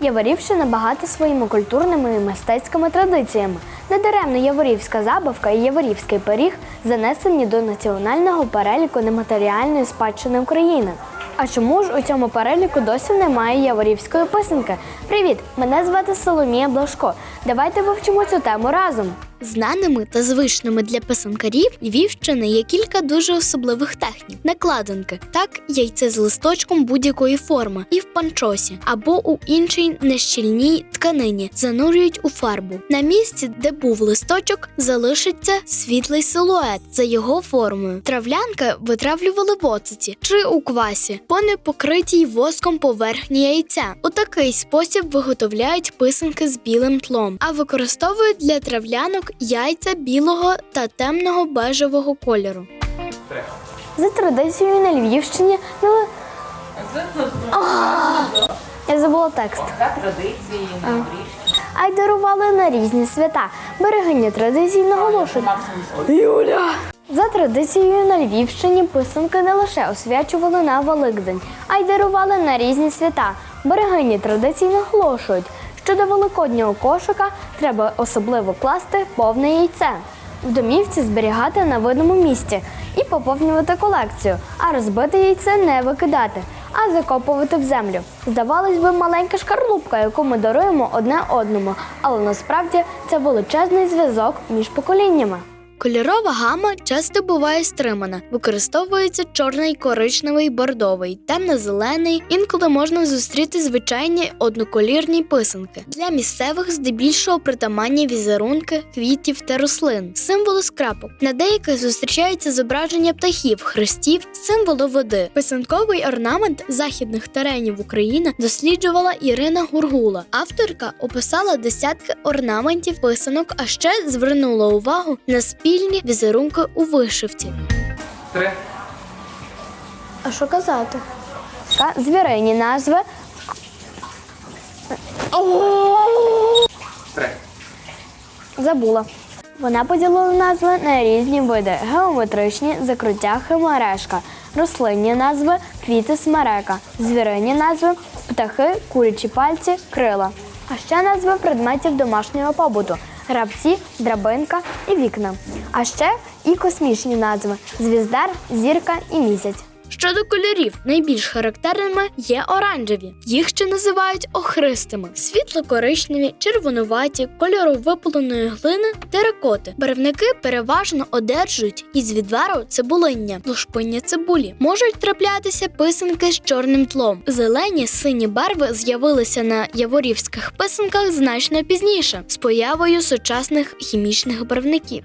Яворівщина багата своїми культурними і мистецькими традиціями. Недаремно яворівська забавка і яворівський пиріг занесені до національного переліку нематеріальної спадщини України. А чому ж у цьому переліку досі немає яворівської писанки? Привіт! Мене звати Соломія Блашко. Давайте вивчимо цю тему разом. Знаними та звичними для писанкарів Львівщини є кілька дуже особливих технік: накладинки, так яйце з листочком будь-якої форми, і в панчосі або у іншій нещільній тканині занурюють у фарбу. На місці, де був листочок, залишиться світлий силует за його формою. Травлянки витравлювали в оцеті чи у квасі по непокритій воском поверхні яйця. У такий спосіб виготовляють писанки з білим тлом, а використовують для травлянок яйця білого та темного бежевого кольору. За традицією на Львівщині не! Я забула текст. За традиції на. А й дарували на різні свята. Берегиня традицій наголошують. Юля! За традицією на Львівщині писанки не лише освячували на Великдень, а й дарували на різні свята. Берегині традицій наголошують, що до великоднього кошика треба особливо класти повне яйце. В домівці зберігати на видному місці і поповнювати колекцію, а розбите яйце не викидати, а закопувати в землю. Здавалось би, маленька шкарлупка, яку ми даруємо одне одному, але насправді це величезний зв'язок між поколіннями. Кольорова гама часто буває стримана. Використовується чорний, коричневий, бордовий, темно-зелений. Інколи можна зустріти звичайні одноколірні писанки. Для місцевих здебільшого притаманні візерунки, квітів та рослин, символи скрапок. На деяких зустрічаються зображення птахів, хрестів, символи води. Писанковий орнамент західних теренів України досліджувала Ірина Гургула. Авторка описала десятки орнаментів писанок, а ще звернула увагу на спільні візерунки у вишивці. Три. А що казати? Та звірині назви. Три. Забула. Вона поділила назви на різні види: геометричні, закруття, химерешка, рослинні назви, квіти смерека, звірині назви, птахи, курячі пальці, крила. А ще назви предметів домашнього побуту: грабці, драбинка і вікна. А ще і космічні назви: звіздар, зірка і місяць. Щодо кольорів, найбільш характерними є оранжеві. Їх ще називають охристими, світло-коричневі, червонуваті, кольору випаленої глини, теракоти. Барвники переважно одержують із відвару цибулиння, лушпиння цибулі. Можуть траплятися писанки з чорним тлом. Зелені сині барви з'явилися на яворівських писанках значно пізніше, з появою сучасних хімічних барвників.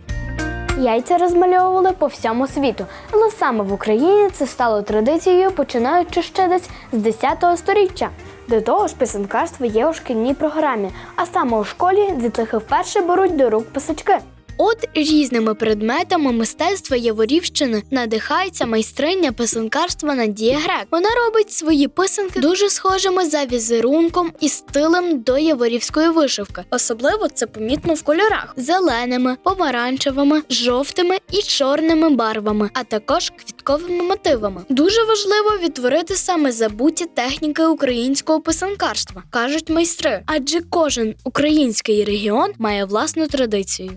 Яйця розмальовували по всьому світу, але саме в Україні це стало традицією, починаючи ще десь з 10-го століття. До того ж, писанкарство є у шкільній програмі, а саме у школі дітлахи вперше беруть до рук писачки. От різними предметами мистецтва Яворівщини надихається майстриня писанкарства Надія Грек. Вона робить свої писанки дуже схожими за візерунком і стилем до яворівської вишивки. Особливо це помітно в кольорах: зеленими, помаранчевими, жовтими і чорними барвами, а також квітковими мотивами. Дуже важливо відтворити саме забуті техніки українського писанкарства, кажуть майстри, адже кожен український регіон має власну традицію.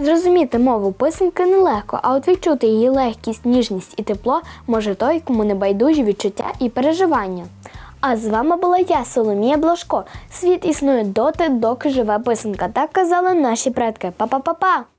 Зрозуміти мову писанки нелегко, а от відчути її легкість, ніжність і тепло може той, кому не байдужі відчуття і переживання. А з вами була я, Соломія Блашко. Світ існує доти, доки живе писанка. Так казали наші предки. Па-па-па-па!